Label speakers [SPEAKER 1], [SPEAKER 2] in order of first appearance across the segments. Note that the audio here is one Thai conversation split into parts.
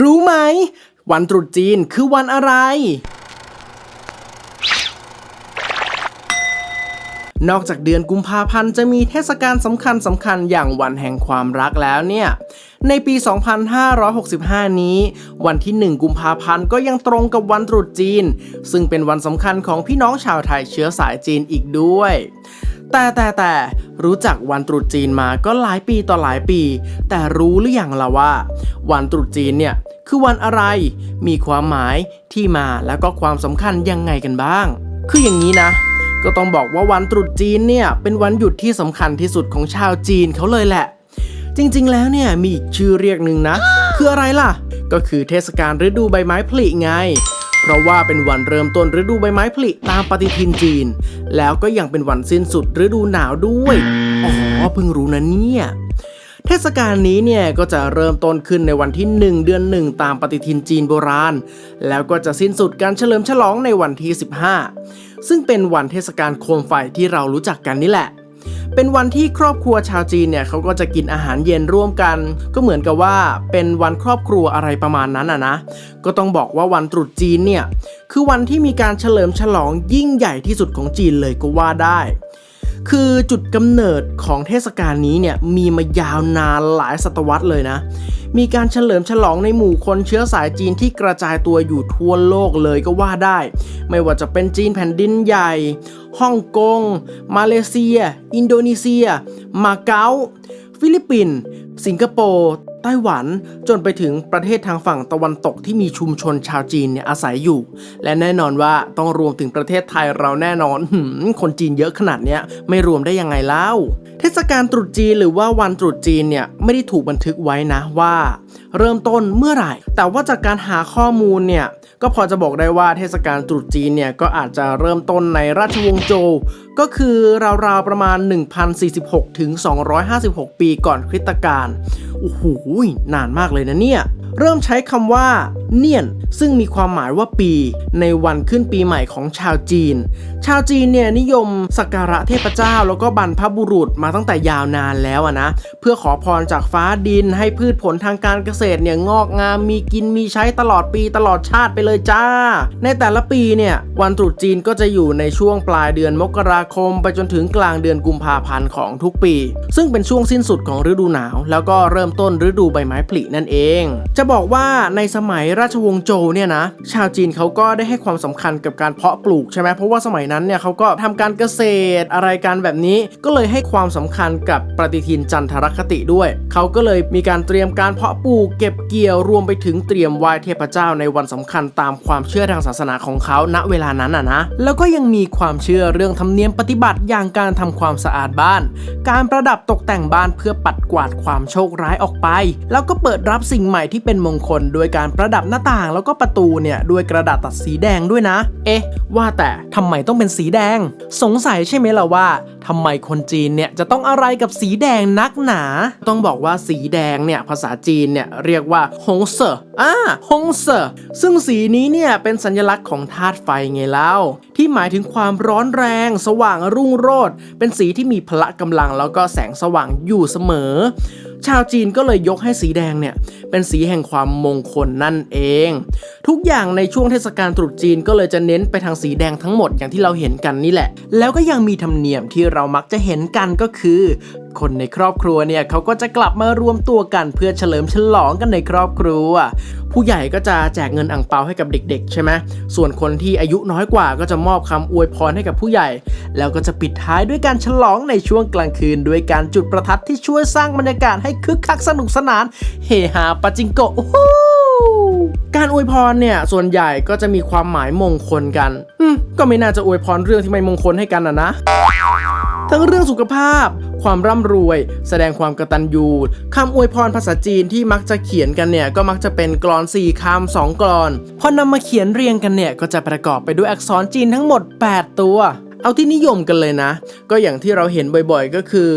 [SPEAKER 1] รู้ไหม วันตรุษจีนคือวันอะไร นอกจากเดือนกุมภาพันธ์จะมีเทศกาลสำคัญสำคัญอย่างวันแห่งความรักแล้วเนี่ย ในปี 2565 นี้ วันที่ 1 กุมภาพันธ์ก็ยังตรงกับวันตรุษจีน ซึ่งเป็นวันสำคัญของพี่น้องชาวไทยเชื้อสายจีนอีกด้วยแต่แต่แต่รู้จักวันตรุษจีนมาก็หลายปีต่อหลายปี แต่รู้หรือยังล่ะว่า วันตรุษจีนเนี่ย คือวันอะไร มีความหมายที่มาแล้วก็ความสำคัญยังไงกันบ้าง คืออย่างนี้นะ ก็ต้องบอกว่าวันตรุษจีนเนี่ยเป็นวันหยุดที่สำคัญที่สุดของชาวจีนเขาเลยแหละ จริงๆ แล้วเนี่ยมีอีกชื่อเรียกหนึ่งนะ คืออะไรล่ะ ก็คือเทศกาลฤดูใบไม้ผลิไงเพราะว่าเป็นวันเริ่มต้นฤดูใบไม้ผลิตามปฏิทินจีน แล้วก็ยังเป็นวันสิ้นสุดฤดูหนาวด้วย อ๋อเพิ่งรู้นะเนี่ย เทศกาลนี้เนี่ยก็จะเริ่มต้นขึ้นในวันที่ 1 เดือน 1 ตามปฏิทินจีนโบราณ แล้วก็จะสิ้นสุดการเฉลิมฉลองในวันที่ 15 ซึ่งเป็นวันเทศกาลโคมไฟที่เรารู้จักกันนี่แหละ เป็นวันที่ครอบครัวชาวจีนเนี่ยเขาก็จะกินอาหารเย็นร่วมกัน ก็เหมือนกับว่าเป็นวันครอบครัวอะไรประมาณนั้นอะนะ ก็ต้องบอกว่าวันตรุษจีนเนี่ยคือวันที่มีการเฉลิมฉลองยิ่งใหญ่ที่สุดของจีนเลยก็ว่าได้ คือจุดกำเนิดของเทศกาลนี้เนี่ยมีมายาวนานหลายศตวรรษเลยนะ มีการเฉลิมฉลองในหมู่คนเชื้อสายจีนที่กระจายตัวอยู่ทั่วโลกเลยก็ว่าได้ ไม่ว่าจะเป็นจีนแผ่นดินใหญ่ฮ่องกง มาเลเซีย อินโดนีเซีย มาเก๊า ฟิลิปปินส์ สิงคโปร์ไต้หวันจนไปถึงประเทศทางฝั่งตะวันตกที่มีชุมชนชาวจีนเนี่ยอาศัยอยู่ และแน่นอนว่าต้องรวมถึงประเทศไทยเราแน่นอนคนจีนเยอะขนาดเนี้ยไม่รวมได้ยังไงเล่า เทศกาลตรุษจีนหรือว่าวันตรุษจีนเนี่ยไม่ได้ถูกบันทึกไว้นะว่า เริ่มต้นเมื่อไหร่ แต่ว่าจากการหาข้อมูลเนี่ยก็พอจะบอกได้ว่าเทศกาลตรุษจีนเนี่ยก็อาจจะเริ่มต้นในราชวงศ์โจวก็คือราวๆประมาณ 1046ถึง256 ปีก่อนคริสตกาลโอ้โหนานมากเลยนะเนี่ย เริ่มใช้คำว่าเนียน ซึ่งมีความหมายว่าปี ในวันขึ้นปีใหม่ของชาวจีน ชาวจีนเนี่ยนิยมสักการะเทพเจ้าแล้วก็บรรพบุรุษมาตั้งแต่ยาวนานแล้วนะ เพื่อขอพรจากฟ้าดินให้พืชผลทางการเกษตรเนี่ยงอกงามมีกินมีใช้ตลอดปีตลอดชาติไปเลยจ้า ในแต่ละปีเนี่ยวันตรุษจีนก็จะอยู่ในช่วงปลายเดือนมกราคม ไปจนถึงกลางเดือนกุมภาพันธ์ของทุกปี ซึ่งเป็นช่วงสิ้นสุดของฤดูหนาว แล้วก็เริ่มต้นฤดูใบไม้ผลินั่นเอง จะบอกว่าในสมัยราชวงศ์โจวเนี่ยนะชาวจีนเขาก็ได้ให้ความสำคัญกับการเพาะปลูกใช่ไหมเพราะว่าสมัยนั้นเนี่ยเขาก็ทำการเกษตรอะไรกันแบบนี้ก็เลยให้ความสำคัญกับปฏิทินจันทรคติด้วย เขาก็เลยมีการเตรียมการเพาะปลูกเก็บเกี่ยวรวมไปถึงเตรียมไหว้เทพเจ้าในวันสำคัญตามความเชื่อทางศาสนาของเขาณเวลานั้นอะนะ แล้วก็ยังมีความเชื่อเรื่องธรรมเนียมปฏิบัติอย่างการทำความสะอาดบ้าน การประดับตกแต่งบ้านเพื่อปัดกวาดความโชคร้ายออกไป แล้วก็เปิดรับสิ่งใหม่ที่เป็นมงคลโดยการประดับหน้าต่างแล้วก็ประตูเนี่ยด้วยกระดาษตัดสีแดงด้วยนะ เอ๊ะ ว่าแต่ทำไมต้องเป็นสีแดง สงสัยใช่ไหมล่ะว่าทำไมคนจีนเนี่ยจะต้องอะไรกับสีแดงนักหนา ต้องบอกว่าสีแดงเนี่ยภาษาจีนเนี่ยเรียกว่าฮงเซออ่าฮงเซอซึ่งสีนี้เนี่ยเป็นสัญลักษณ์ของธาตุไฟไงเล่าที่หมายถึงความร้อนแรง สว่างรุ่งโรจน์เป็นสีที่มีพละกำลังแล้วก็แสงสว่างอยู่เสมอ ชาวจีนก็เลยยกให้สีแดงเนี่ยเป็นสีแห่งความมงคลนั่นเอง ทุกอย่างในช่วงเทศกาลตรุษจีนก็เลยจะเน้นไปทางสีแดงทั้งหมดอย่างที่เราเห็นกันนี่แหละ แล้วก็ยังมีธรรมเนียมที่เรามักจะเห็นกันก็คือ คนในครอบครัวเนี่ยเขาก็จะกลับมารวมตัวกันเพื่อเฉลิมฉลองกันในครอบครัว ผู้ใหญ่ก็จะแจกเงินอ่งเปาให้กับเด็ก ๆ ใช่ไหมส่วนคนที่อายุน้อยกว่าก็จะมอบคำอวยพรให้กับผู้ใหญ่ แล้วก็จะปิดท้ายด้วยการฉลองในช่วงกลางคืน ด้วยการจุดประทัดที่ช่วยสร้างบรรยากาศให้คึกคักสนุกสนาน เฮฮาปาจิงโก้การอวยพรเนี่ยส่วนใหญ่ก็จะมีความหมายมงคลกันก็ไม่น่าจะอวยพรเรื่องที่ไม่มงคลให้กันนะนะ ทั้งเรื่องสุขภาพ ความร่ำรวย แสดงความกระตันยูคำอวยพรภาษาจีนที่มักจะเขียนกันเนี่ยก็มักจะเป็นกรอน4คำสองกรอนพอนำมาเขียนเรียงกันเนี่ยก็จะประกอบไปด้วยอักษรจีนทั้งหมด 8 ตัว เอาที่นิยมกันเลยนะ ก็อย่างที่เราเห็นบ่อยๆ ก็คือ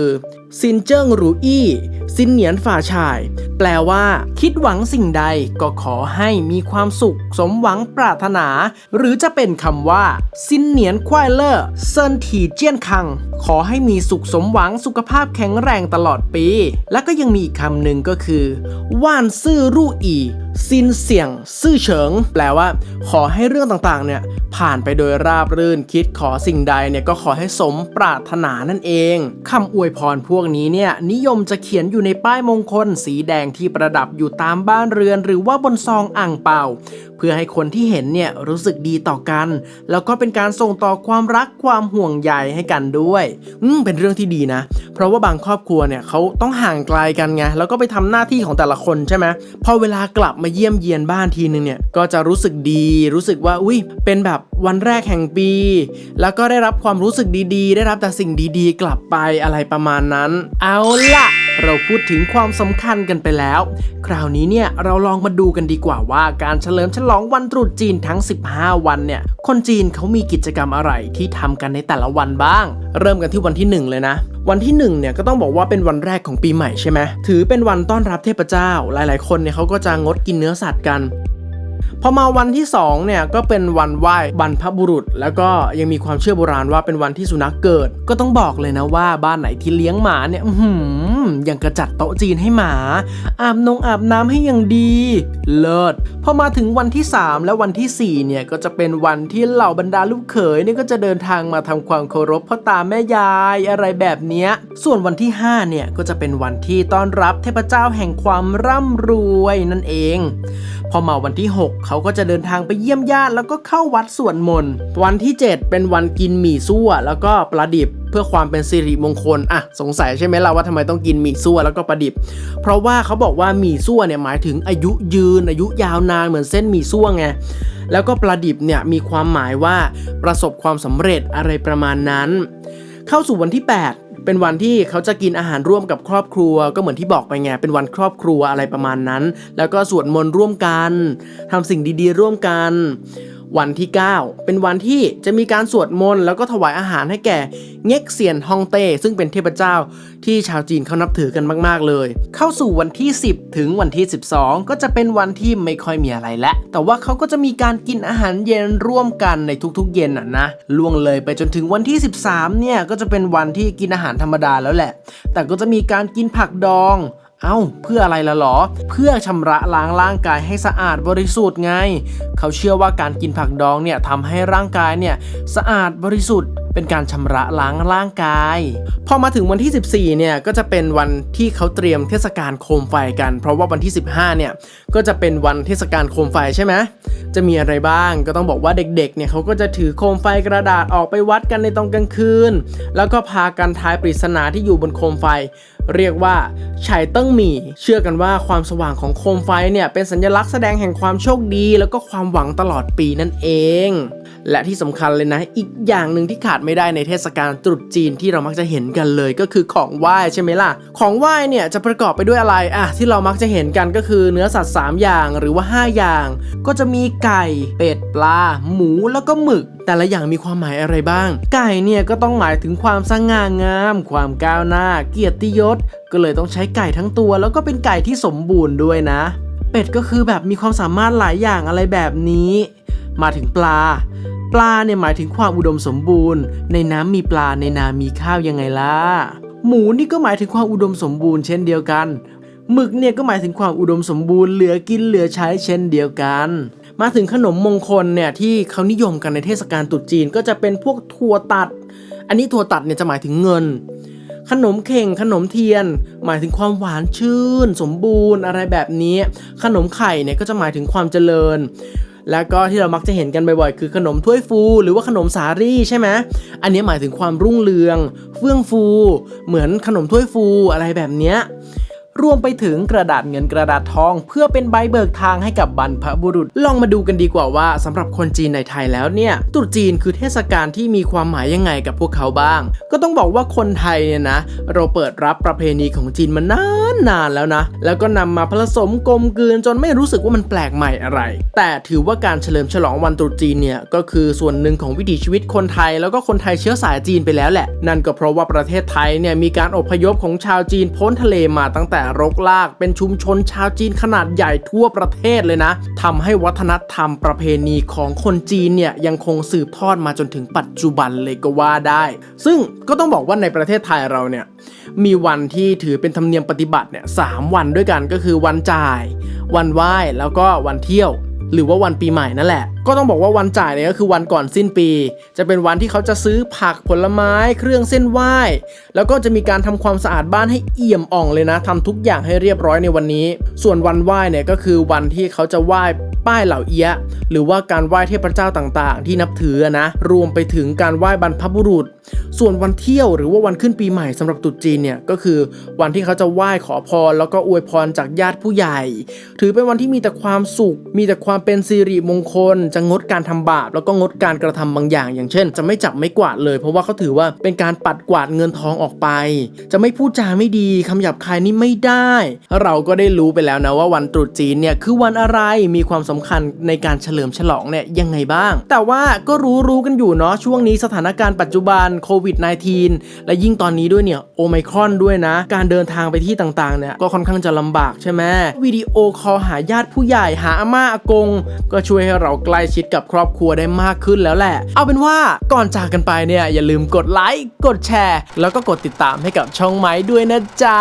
[SPEAKER 1] ซินเจิ้งหรูอี้ซินเหนียนฝ่าชาย แปลว่า คิดหวังสิ่งใดก็ขอให้มีความสุข สมหวังปรารถนา หรือจะเป็นคำว่าซินเหนียนควายเลอร์เซินถีเจียนคัง ขอให้มีสุขสมหวังสุขภาพแข็งแรงตลอดปี และก็ยังมีอีกคำหนึ่งก็คือ ว่านซื่อรู่อีซินเสี่ยง ซื่อเฉิง แปลว่า ขอให้เรื่องต่างๆ เนี่ย ผ่านไปโดยราบรื่นคิดขอสิ่งใดเนี่ย ก็ขอให้สมปรารถนานั่นเองคำอวยพรพวกนี้เนี่ย นิยมจะเขียนอยู่ในป้ายมงคลสีแดงที่ประดับอยู่ตามบ้านเรือน หรือว่าบนซองอ่างเปล่า เพื่อให้คนที่เห็นเนี่ยรู้สึกดีต่อกัน แล้วก็เป็นการส่งต่อความรักความห่วงใยให้กันด้วยอืมเป็นเรื่องที่ดีนะ เพราะว่าบางครอบครัวเนี่ยเขาต้องห่างไกลกันไงแล้วก็ไปทำหน้าที่ของแต่ละคนใช่ไหมพอเวลากลับมาเยี่ยมเยียนบ้านทีนึงเนี่ยก็จะรู้สึกดี รู้สึกว่าอุ้ยเป็นแบบวันแรกแห่งปี แล้วก็ได้รับความรู้สึกดีๆ ได้รับแต่สิ่งดีๆ กลับไปอะไรประมาณนั้น เอาล่ะ เราพูดถึงความสำคัญกันไปแล้ว คราวนี้เนี่ยเราลองมาดูกันดีกว่าว่าการเฉลิมฉลองวันตรุษจีนทั้ง 15 วันเนี่ย คนจีนเขามีกิจกรรมอะไรที่ทำกันในแต่ละวันบ้าง เริ่มกันที่วันที่ 1 เลยนะวันที่1เนี่ยก็ต้องบอกว่าเป็นวันแรกของปีใหม่ใช่ไหมถือเป็นวันต้อนรับเทพเจ้า หลายๆ คนเนี่ยเขาก็จะงดกินเนื้อสัตว์กันพอมาวันที่2เนี่ยก็เป็นวันไหว้บรรพบุรุษ แล้วก็ยังมีความเชื่อโบราณว่าเป็นวันที่สุนัขเกิด ก็ต้องบอกเลยนะว่าบ้านไหนที่เลี้ยงหมาเนี่ยอื้อหือยังกระจัดโต๊ะจีนให้หมา อาบนงอาบน้ำให้อย่างดี เลิศพอมาถึงวันที่ 3 และวันที่ 4 เนี่ย ก็จะเป็นวันที่เหล่าบรรดาลูกเขยเนี่ยก็จะเดินทางมาทำความเคารพพ่อตาแม่ยายอะไรแบบเนี้ย ส่วนวันที่ 5 เนี่ย ก็จะเป็นวันที่ต้อนรับเทพเจ้าแห่งความร่ำรวยนั่นเอง พอมาวันที่ 6 เขาก็จะเดินทางไปเยี่ยมญาติแล้วก็เข้าวัดสวดมนต์วันที่ 7 เป็นวันกินหมี่ซั่วแล้วก็ปลาดิบ เพื่อความเป็นสิริมงคลอะสงสัยใช่ไหมล่ะว่าทำไมต้องกินหมี่ซั่วแล้วก็ปลาดิบ เพราะว่าเขาบอกว่าหมี่ซั่วเนี่ยหมายถึงอายุยืน อายุยาวนานเหมือนเส้นหมี่ซั่วไงแล้วก็ปลาดิบเนี่ยมีความหมายว่าประสบความสำเร็จอะไรประมาณนั้น เข้าสู่วันที่ 8เป็นวันที่เขาจะกินอาหารร่วมกับครอบครัว ก็เหมือนที่บอกไปไงเป็นวันครอบครัวอะไรประมาณนั้น แล้วก็สวดมนต์ร่วมกันทำสิ่งดีๆ ร่วมกัน วันที่ 9 เป็นวันที่จะมีการสวดมนต์แล้วก็ถวายอาหารให้แก่เง็กเซียนฮองเต้ซึ่งเป็นเทพเจ้าที่ชาวจีนเขานับถือกันมาก ๆ เลย เข้าสู่วันที่ 10 ถึงวันที่ 12 ก็จะเป็นวันที่ไม่ค่อยมีอะไรแล้วแต่ว่าเขาก็จะมีการกินอาหารเย็นร่วมกันในทุกๆ เย็นอะนะล่วงเลยไปจนถึงวันที่ 13 เนี่ยก็จะเป็นวันที่กินอาหารธรรมดาแล้วแหละ แต่ก็จะมีการกินผักดอง เอ้า เพื่ออะไรละหรอ เพื่อชำระล้างร่างกายให้สะอาดบริสุทธิ์ไง เขาเชื่อว่าการกินผักดองเนี่ยทำให้ร่างกายเนี่ยสะอาดบริสุทธิ์เป็นการชำระล้างร่างกาย พอมาถึงวันที่ 14 เนี่ยก็จะเป็นวันที่เขาเตรียมเทศกาลโคมไฟกัน เพราะว่าวันที่ 15 เนี่ยก็จะเป็นวันเทศกาลโคมไฟใช่ไหมจะมีอะไรบ้างก็ต้องบอกว่าเด็กๆ เนี่ยเขาก็จะถือโคมไฟกระดาษออกไปวัดกันในตอนกลางคืน แล้วก็พากันทายปริศนาที่อยู่บนโคมไฟ เรียกว่าไฉเติ้งหมี่เชื่อกันว่าความสว่างของโคมไฟเนี่ยเป็นสัญลักษณ์แสดงแห่งความโชคดี แล้วก็ความหวังตลอดปีนั่นเอง และที่สำคัญเลยนะ อีกอย่างหนึ่งที่ขาดไม่ได้ในเทศกาลตรุษจีนที่เรามักจะเห็นกันเลยก็คือของไหว้ใช่ไหมล่ะ ของไหว้เนี่ยจะประกอบไปด้วยอะไรอะที่เรามักจะเห็นกันก็คือเนื้อสัตว์ 3 อย่างหรือว่า 5 อย่าง ก็จะมีไก่ เป็ดปลา หมูแล้วก็หมึกแต่ละอย่างมีความหมายอะไรบ้าง ไก่เนี่ยก็ต้องหมายถึงความสง่างาม ความก้าวหน้า เกียรติยศ ก็เลยต้องใช้ไก่ทั้งตัว แล้วก็เป็นไก่ที่สมบูรณ์ด้วยนะ เป็ดก็คือแบบมีความสามารถหลายอย่างอะไรแบบนี้ มาถึงปลา ปลาเนี่ยหมายถึงความอุดมสมบูรณ์ ในน้ำมีปลาในนามีข้าวยังไงล่ะ หมูนี่ก็หมายถึงความอุดมสมบูรณ์เช่นเดียวกัน หมึกเนี่ยก็หมายถึงความอุดมสมบูรณ์เหลือกินเหลือใช้เช่นเดียวกัน มาถึงขนมมงคลเนี่ยที่เขานิยมกันในเทศกาลตรุษจีนก็จะเป็นพวกถั่วตัด อันนี้ถั่วตัดเนี่ยจะหมายถึงเงิน ขนมเข่งขนมเทียน หมายถึงความหวานชื่น สมบูรณ์อะไรแบบนี้ ขนมไข่เนี่ยก็จะหมายถึงความเจริญแล้วก็ที่เรามักจะเห็นกันบ่อยๆ คือขนมถ้วยฟู หรือว่าขนมสาลี่ใช่ไหม อันนี้หมายถึงความรุ่งเรือง เฟื่องฟู เหมือนขนมถ้วยฟูอะไรแบบเนี้ย รวมไปถึงกระดาษเงินกระดาษทอง เพื่อเป็นใบเบิกทางให้กับบรรพบุรุษ ลองมาดูกันดีกว่าว่าสำหรับคนจีนในไทยแล้วเนี่ยตรุษจีนคือเทศกาลที่มีความหมายยังไงกับพวกเขาบ้าง ก็ต้องบอกว่าคนไทยเนี่ยนะ เราเปิดรับประเพณีของจีนมานานนานแล้วนะ แล้วก็นำมาผสมกลมกลืนจนไม่รู้สึกว่ามันแปลกใหม่อะไร แต่ถือว่าการเฉลิมฉลองวันตรุษจีนเนี่ยก็คือส่วนหนึ่งของวิถีชีวิตคนไทย แล้วก็คนไทยเชื้อสายจีนไปแล้วแหละ นั่นก็เพราะว่าประเทศไทยเนี่ยมีการอพยพของชาวจีนพ้นทะเลมาตั้งแต่รกรากเป็นชุมชนชาวจีนขนาดใหญ่ทั่วประเทศเลยนะทำให้วัฒนธรรมประเพณีของคนจีนเนี่ยยังคงสืบทอดมาจนถึงปัจจุบันเลยก็ว่าได้ ซึ่งก็ต้องบอกว่าในประเทศไทยเราเนี่ยมีวันที่ถือเป็นธรรมเนียมปฏิบัติเนี่ยสามวันด้วยกันก็คือวันจ่าย วันไหว้แล้วก็วันเที่ยว หรือว่าวันปีใหม่นั่นแหละ ก็ต้องบอกว่าวันจ่ายเนี่ยก็คือวันก่อนสิ้นปี จะเป็นวันที่เขาจะซื้อผักผลไม้ เครื่องเส้นไหว้ แล้วก็จะมีการทำความสะอาดบ้านให้เอี่ยมอ่องเลยนะทำทุกอย่างให้เรียบร้อยในวันนี้ ส่วนวันไหว้เนี่ยก็คือวันที่เขาจะไหว้ ป้ายเหล่าเอี้ยะหรือว่าการไหว้เทพเจ้าต่างๆ ที่นับถือนะ รวมไปถึงการไหว้บรรพบุรุษ ส่วนวันเที่ยวหรือว่าวันขึ้นปีใหม่สำหรับตรุษจีนเนี่ยก็คือวันที่เขาจะไหว้ขอพร แล้วก็อวยพรจากญาติผู้ใหญ่ ถือเป็นวันที่มีแต่ความสุข มีแต่ความเป็นสิริมงคล จะงดการทำบาป แล้วก็งดการกระทำบางอย่าง อย่างเช่น จะไม่จับไม่กวาดเลย เพราะว่าเขาถือว่าเป็นการปัดกวาดเงินทองออกไป จะไม่พูดจาไม่ดีคำหยาบคายนี่ไม่ได้ เราก็ได้รู้ไปแล้วนะว่าวันตรุษจีนเนี่ยคือวันอะไรมีความสำคัญในการเฉลิมฉลองเนี่ยยังไงบ้าง แต่ว่าก็รู้รู้กันอยู่เนาะช่วงนี้สถานการณ์ปัจจุบันโควิด -19 และยิ่งตอนนี้ด้วยเนี่ยโอไมครอนด้วยนะ การเดินทางไปที่ต่างๆเนี่ยก็ค่อนข้างจะลำบากใช่ไหมวิดีโอคอลหาญาติผู้ใหญ่หาอาม่าอากง ก็ช่วยให้เราใกล้ชิดกับครอบครัวได้มากขึ้นแล้วแหละ เอาเป็นว่าก่อนจากกันไปเนี่ยอย่าลืมกดไลค์กดแชร์ แล้วก็กดติดตามให้กับช่องไม้ด้วยนะจ๊ะ